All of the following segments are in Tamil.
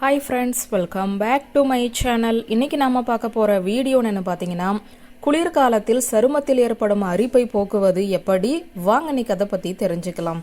Hi friends welcome back to my channel இன்றைக்கி நம்ம பார்க்க போகிற வீடியோன்னு என்ன பார்த்தீங்கன்னா குளிர்காலத்தில் சருமத்தில் ஏற்படும் அரிப்பை போக்குவது எப்படி? வாங்க நீ கதை பற்றி தெரிஞ்சுக்கலாம்.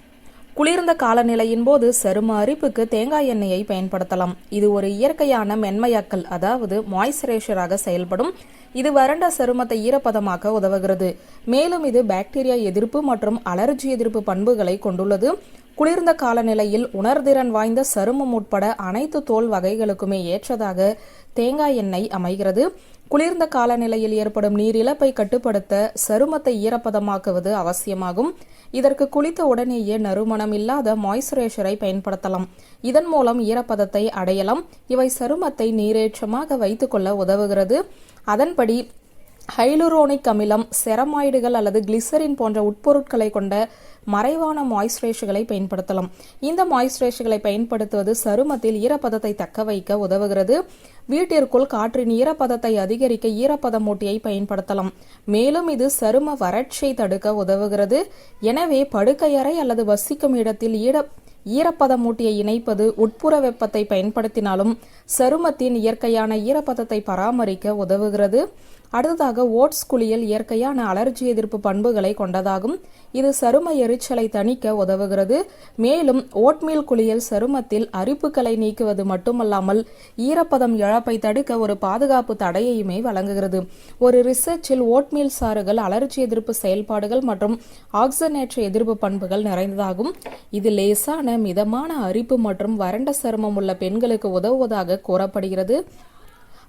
குளிர்ந்த காலநிலையின் போது சரும அரிப்புக்கு தேங்காய் எண்ணெயை பயன்படுத்தலாம். இது ஒரு இயற்கையான மென்மையாக்கல் அதாவது மாய்ஸ்சரைசராக செயல்படும். இது வறண்ட சருமத்தை ஈரப்பதமாக்க உதவுகிறது. மேலும் இது பாக்டீரியா எதிர்ப்பு மற்றும் அலர்ஜி எதிர்ப்பு பண்புகளை கொண்டுள்ளது. குளிர்ந்த காலநிலையில் உணர்திறன் வாய்ந்த சருமம் உட்பட அனைத்து தோல் வகைகளுக்குமே ஏற்றதாக தேங்காய் எண்ணெய் அமைகிறது. குளிர்ந்த காலநிலையில் ஏற்படும் நீர் இழப்பை கட்டுப்படுத்த சருமத்தை ஈரப்பதமாக்குவது அவசியமாகும். இதற்கு குளித்த உடனேயே நறுமணம் இல்லாத மாய்ஸ்சரைசரை பயன்படுத்தலாம். இதன் மூலம் ஈரப்பதத்தை அடையலாம். இவை சருமத்தை நீரேற்றமாக வைத்துக்கொள்ள உதவுகிறது. அதன்படி ஹைலுரோனிக் அமிலம் செரமாய்டுகள் அல்லது கிளிசரின் போன்ற உட்பொருட்களை கொண்ட மறைவான மாய்ஸ்சரைசர்களை பயன்படுத்தலாம். இந்த மாய்ஸ்சரைசர்களை பயன்படுத்துவது சருமத்தில் ஈரப்பதத்தை தக்க வைக்க உதவுகிறது. வீட்டிற்குள் காற்றின் ஈரப்பதத்தை அதிகரிக்க ஈரப்பதம் மூட்டியை பயன்படுத்தலாம். மேலும் இது சரும வறட்சியை தடுக்க உதவுகிறது. எனவே படுக்கையறை அல்லது வசிக்கும் இடத்தில் ஈர ஈரப்பதமூட்டியை இணைப்பது உட்புற வெப்பத்தை பயன்படுத்தினாலும் சருமத்தின் இயற்கையான ஈரப்பதத்தை பராமரிக்க உதவுகிறது. அடுத்ததாக ஓட்ஸ் குளியல் இயற்கையான அலர்ஜி எதிர்ப்பு பண்புகளை கொண்டதாகும். இது சரும எரிச்சலை தணிக்க உதவுகிறது. மேலும் ஓட்மீல் குளியல் சருமத்தில் அரிப்புகளை நீக்குவது மட்டுமல்லாமல் ஈரப்பதம் இழப்பை தடுக்க ஒரு பாதுகாப்பு தடையையுமே வழங்குகிறது. ஒரு ரிசர்ச்சில் ஓட்மீல் சாறுகள் அலர்ஜி எதிர்ப்பு செயல்பாடுகள் மற்றும் ஆக்சனேற்ற எதிர்ப்பு பண்புகள் நிறைந்ததாகும். இது லேசான மிதமான அரிப்பு மற்றும் வறண்ட சருமம் உள்ள பெண்களுக்கு உதவுவதாக கூறப்படுகிறது.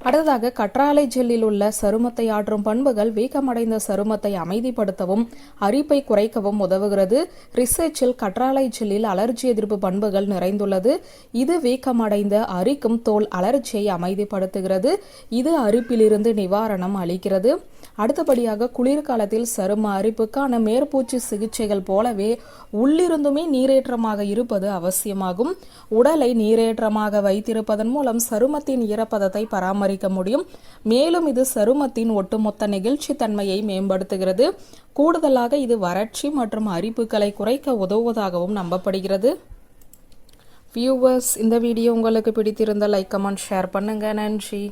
அடுத்ததாக கற்றாழை ஜெல்லில் உள்ள சருமத்தை ஆற்றும் பண்புகள் வீக்கமடைந்த சருமத்தை அமைதிப்படுத்தவும் அரிப்பை குறைக்கவும் உதவுகிறது. ரிசர்ச்சில் கற்றாழை ஜெல்லில் அலர்ஜி எதிர்ப்பு பண்புகள் நிறைந்துள்ளது. இது வீக்கமடைந்த அரிக்கும் தோல் அலர்ச்சியை அமைதிப்படுத்துகிறது. இது அரிப்பிலிருந்து நிவாரணம் அளிக்கிறது. அடுத்தபடியாக குளிர்காலத்தில் சரும அரிப்புக்கான மேற்பூச்சி சிகிச்சைகள் போலவே உள்ளிருந்துமே நீரேற்றமாக இருப்பது அவசியமாகும். உடலை நீரேற்றமாக வைத்திருப்பதன் மூலம் சருமத்தின் ஈரப்பதத்தை பராமரி பராமரிக்க முடியும். மேலும் இது சருமத்தின் ஒட்டுமொத்த நெகிழ்ச்சி தன்மையை மேம்படுத்துகிறது. கூடுதலாக இது வறட்சி மற்றும் அரிப்புகளை குறைக்க உதவுவதாகவும் நம்பப்படுகிறது. வியூவர்ஸ் இந்த வீடியோ உங்களுக்கு பிடித்திருந்தால் லைக் கமெண்ட் ஷேர் பண்ணுங்க. நன்றி.